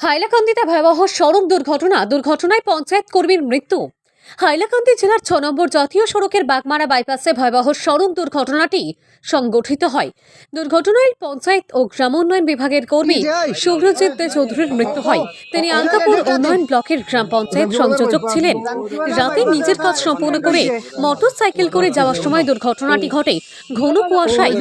হাইলাকান্দিতে ভয়াবহ সড়ক দুর্ঘটনা। দুর্ঘটনায় পঞ্চায়েত কর্মীর মৃত্যু। হাইলাকান্দি জেলার ছ নম্বর জাতীয় সড়কের বাগমারা বাইপাসে ভয়াবহ সড়ক দুর্ঘটনাটি সংগঠিত হয়। দুর্ঘটনায় পঞ্চায়েত ও গ্রামোন্নয়ন বিভাগের কর্মী শুভ্রজিৎ দে চৌধুরীর মৃত্যু হয়। তিনি আঙ্কাপুর উন্নয়ন ব্লকের গ্রাম পঞ্চায়েত সংযোজক ছিলেন। রাতে নিজের কাজ সম্পূর্ণ করে মোটর সাইকেল করে যাওয়ার সময় দুর্ঘটনাটি ঘটে। ঘন কুয়াশায়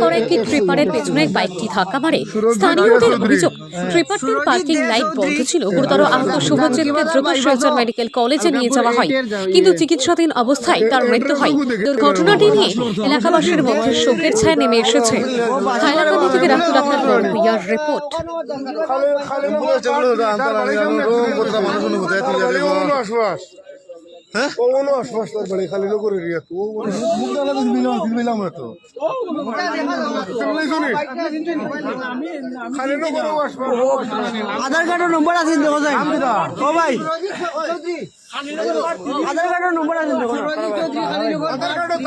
করা একটি ট্রিপারের পেছনে বাইকটি ধাক্কা মারে। স্থানীয়দের অভিযোগ ট্রিপারটির পার্কিং লাইট বন্ধ ছিল। গুরুতর আহত শুভজিৎকে দ্রুত শিলচর মেডিকেল কলেজে নিয়ে যাওয়া হয়। কিন্তু চিকিৎসাধীন অবস্থায় তার মৃত্যু হয়। দুর্ঘটনাটি নিয়ে এলাকাবাসীর মধ্যে শোকের ছায়া নেমে এসেছে। হাইলাকান্দি থেকে রাহুল আক্তার রবিয়ার রিপোর্ট। আধার কার্ডের নম্বর আছে ভাই আধার কার্ডের নম্বর আছে দেখো আরও কিছু দেখো না আধার কার্ডের নম্বর অন্য ওগুন মারো যাই না। আধার কার্ডের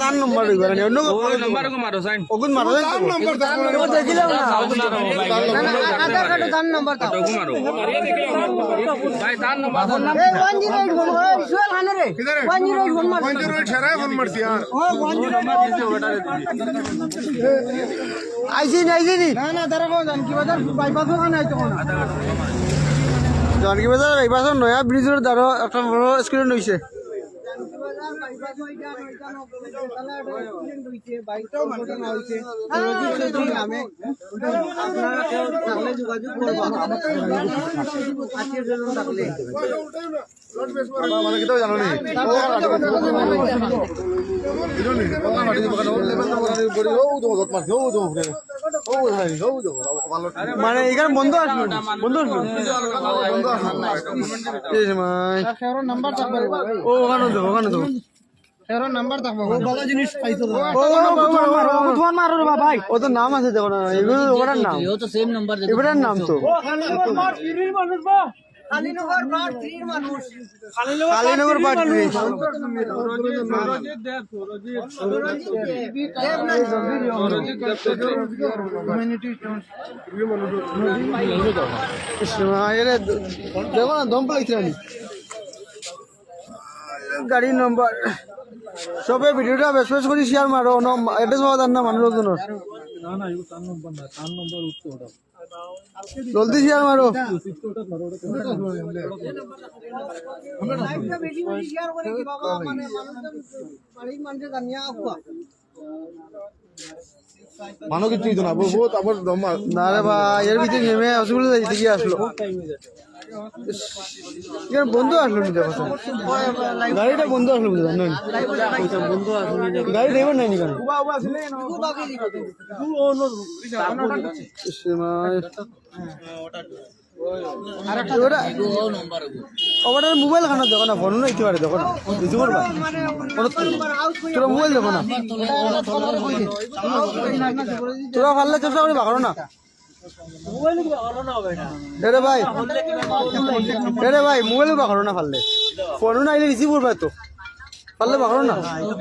তার নম্বর দাও আইসি নি নি তারা জানকি বাজার বাইপাস ওখানে আইতো জানকি বাজার বাইপাসের নয়া ব্রিজের দ্বারা একটা বড় স্ক্রিন এই সময় নাম্বার থাকবে ও ওখানে দেখো এর নাম্বার এখানে বন্ধু আসবে বন্ধু ও ওখানে দেবো ও তো নাম আছে দেখো না এগুলো ওটার নাম। ও তো সেম নাম্বার এটার নাম তো কালীনগর পার্ট থ্রি দেখো না দম পাইছে আমি গাড়ির নম্বর সবে ভিডিওটা বেশ বেশ করে শেয়ার মারো এড্রেস পাওয়া যান না। মানুষ জনের জলদি শেয়ার মারো। মানো কিছু না বহুত আবার না রে ভাই এর ভিতরে নেমে অসুবিধা যাইতে গিয়ে আসলো। এখানে বন্ধু আসলো নি দেখো গাড়িটা বন্ধু আসলো বুঝতে জানো গাড়ি ড্রাইভার নাই কেন? মোবাইল খানা দেখো না, ফোন নাইতে পারে দেখো না। কিছু করবা? তোরা মোবাইল দেখো না। তোরা পারলে চেষ্টা করে বাগারো না। রে ভাই। রে ভাই মোবাইল বা না পারলে ফোনও না আইলে রিসিভ করবে তো। পারলে বাগারো না।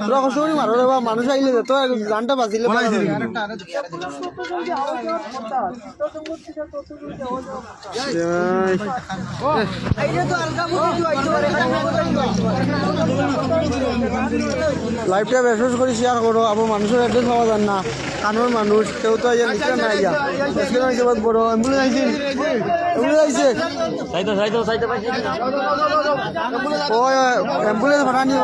তোরা কষ্ট করে মারো রে বা মানুষ আইলে তো গানটা বাজিলে লাইভটা বেশ করে শেয়ার করো। আবার মানুষের অ্যাড্রেস পাওয়া যান না। কানোর মানুষ কেউ তো আইয়া নিচে না আইয়া। আজকে আইছে বহুত বড়। অ্যাম্বুলেন্স আইছে। অ্যাম্বুলেন্স আইছে। ও অ্যাম্বুলেন্স ভাড়া নিয়ে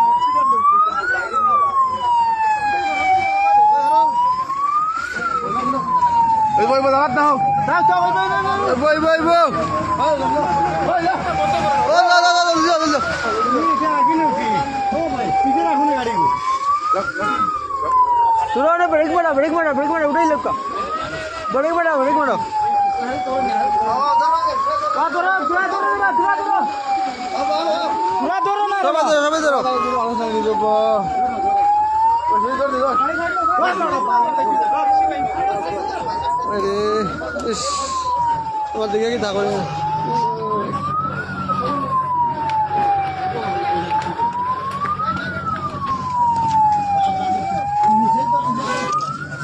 এই বই বই দাঁড়াত না হোক বই বই বই ও লা লা লা লা লা লা রাখ, রাখ। তোরা না ব্রেক মারা ব্রেক মারা ব্রেক মারা উঠাই লোক ব্রেক মারা ব্রেক মারা। সবাই ধরো সবাই ধরো। আরে ইস তোমার দিকে কি থাকো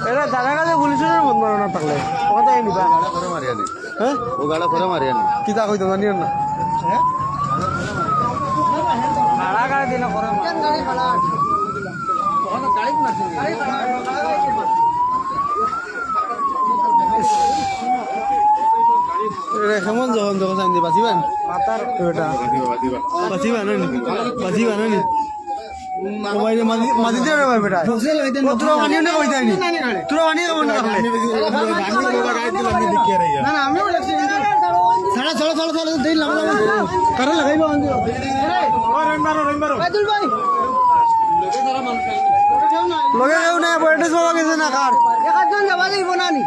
এরা দাদা কাছে পুলিশের মন মারো না থাকলে ওখানে নিবা? করে মারিয়ানি হ্যাঁ? ও গাড়া করে মারিয়ানি কি তা কইতো জানিও না এটা কেমন যখন যখন চাইতে বাঁচিবেন মাতার ওটা বাঁচিবা না নি? বাঁচিবা না নি? ও ভাই দিয়ে বেটা। তোরা আনিও না কইতাই নি? তোরা আনিও না না না আমিও লাগছি সাড়া চলো চলো চলো দেই লাম লাম কারে লাগাইবা রইমারো রইমারো বাইদুল ভাই লগে কেউ নাই বয়টেস বাবা গেছে না কার একজন যাব লাগিব না নি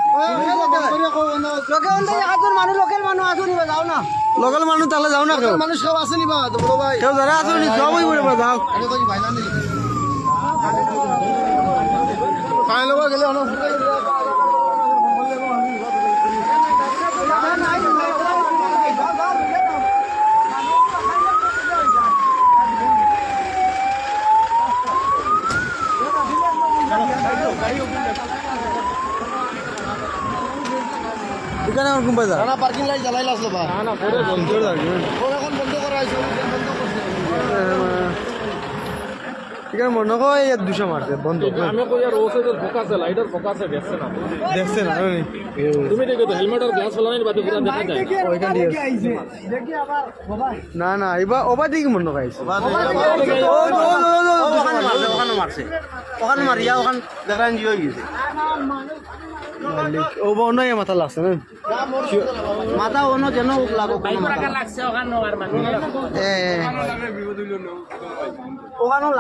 লোকে অন্তে একজন মানুহ লোকেল মানুহ আছো নিবা যাও না লোকাল মানুষ তাহলে যাও না কেউ মানুষ কেউ আছে নিবা তো বড় ভাই কেউ যারা আসো নি সব ওই বলে যাও কই ভাইলা নেই ফাইল হওয়া গেলে অনেক এখানে আমার কোন পাইছা না পার্কিং লাইট জ্বালাই আসলো বা ও এখন বন্ধ করা হয়েছে বন্ধ করছে। এখানে মনে হয় এর দুশো মারছে বন্ধ। আমি কই আর ওসে তো ফোকাসে লাইটার ফোকাসে দেখছে না। দেখছে না তুমি দেখো তো হেলমেট আর গ্লাস ফেলানোর বাদে পুরো দেখা যায় ওইখান দিয়ে না না এবার ওবার দিকে মনে খাইছে ওখানে মারছে ওখানে মারিয়া ওখানে দেখান জি হয়ে গেছে ও বা অন্য মাথা লাগছে না? মাথা অন্য যেন লাগো এ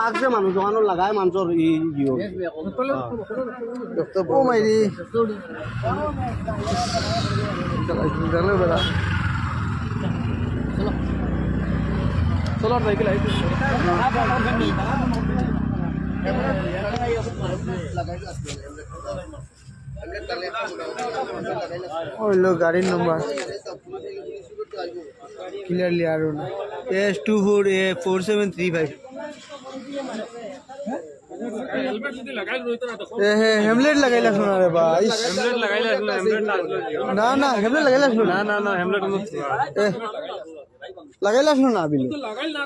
লাগছে মানুষ, ওখানে লাগায় মানুষের ও। লোক গাড়ির নম্বর clearly R S two four A four seven three five Hamlet লাগাইলা শোনা রে ভাই। না না হেমলেট লাগাইলা শোনা। না না এ লাগাইলা শোনা বিলু না